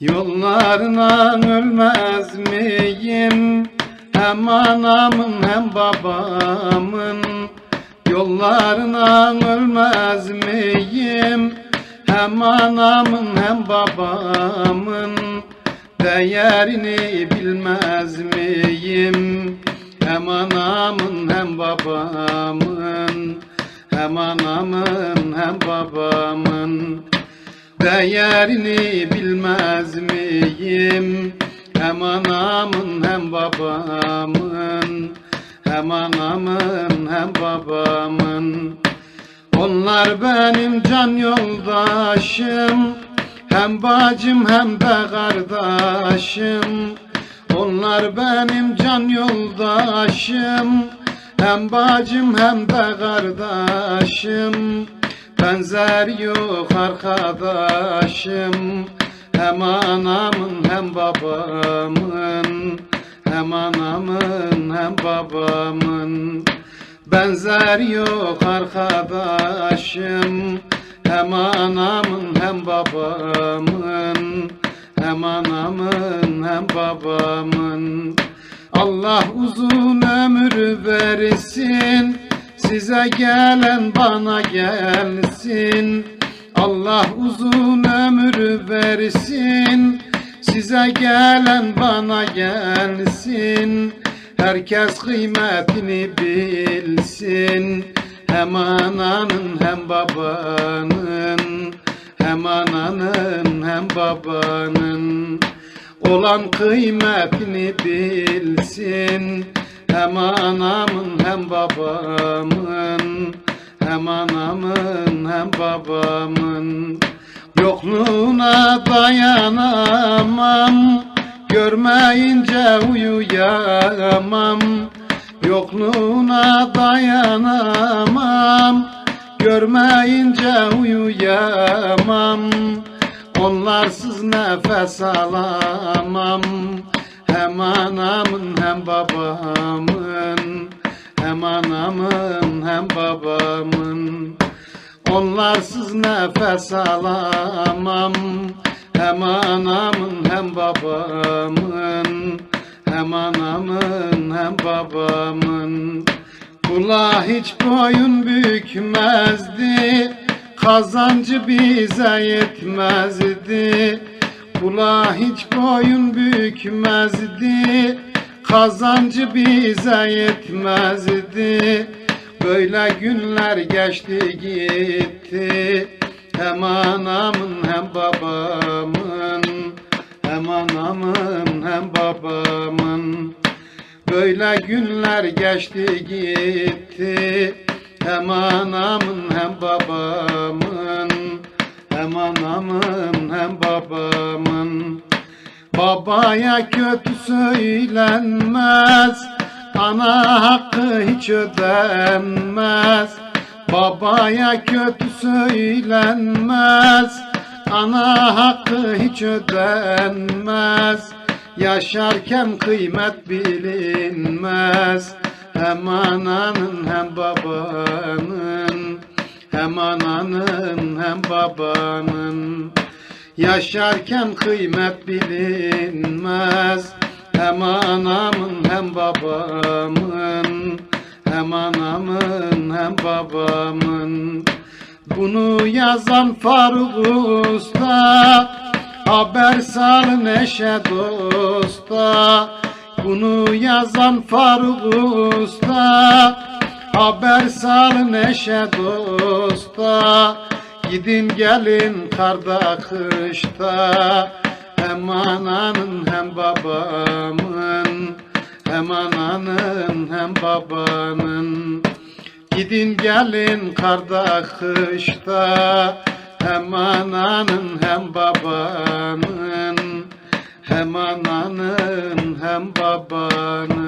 Yollarına ölmez miyim? Hem anamın hem babamın Yollarına ölmez miyim? Hem anamın hem babamın Değerini bilmez miyim? Hem anamın hem babamın Hem anamın hem babamın Değerini bilmez miyim? Hem anamın hem babamın. Hem anamın hem babamın. Onlar benim can yoldaşım. Hem bacım hem de kardeşim. Onlar benim can yoldaşım. Hem bacım hem de kardeşim Benzer yok arkadaşım. Hem anamın hem babamın. Hem anamın hem babamın. Benzer yok arkadaşım. Hem anamın hem babamın. Hem anamın hem babamın. Allah uzun ömür versin Size gelen bana gelsin. Allah uzun ömür versin. Size gelen bana gelsin. Herkes kıymetini bilsin. Hem ananın hem babanın. Hem ananın hem babanın. Olan kıymetini bilsin Hem anamın hem babamın. Hem anamın hem babamın. Yokluğuna dayanamam. Görmeyince uyuyamam. Yokluğuna dayanamam. Görmeyince uyuyamam. Onlarsız nefes alamam Hem anamın hem babamın. Hem anamın hem babamın. Onlarsız nefes alamam. Hem anamın hem babamın. Hem anamın hem babamın. Kula hiç boyun bükmezdi. Kazancı bize yetmezdi Kula hiç boyun bükmezdi. Kazancı bize yetmezdi. Böyle günler geçti gitti. Hem anamın hem babamın. Hem anamın hem babamın. Böyle günler geçti gitti. Hem anamın hem babamın. Hem anamın babamın. Babaya kötü söylenmez Ana hakkı hiç ödenmez. Babaya kötü söylenmez Ana hakkı hiç ödenmez. Yaşarken kıymet bilinmez Hem ananın hem babanın. Hem ananın hem babanın Yaşarken kıymet bilinmez. Hem anamın hem babamın. Hem anamın hem babamın. Bunu yazan Faruk Usta Haber sal neşe dosta. Bunu yazan Faruk Usta Haber sal neşe dosta Gidin gelin karda kışta Hem ananın hem babamın Hem ananın hem babanın. Gidin gelin karda kışta Hem ananın hem babanın Hem ananın hem babanın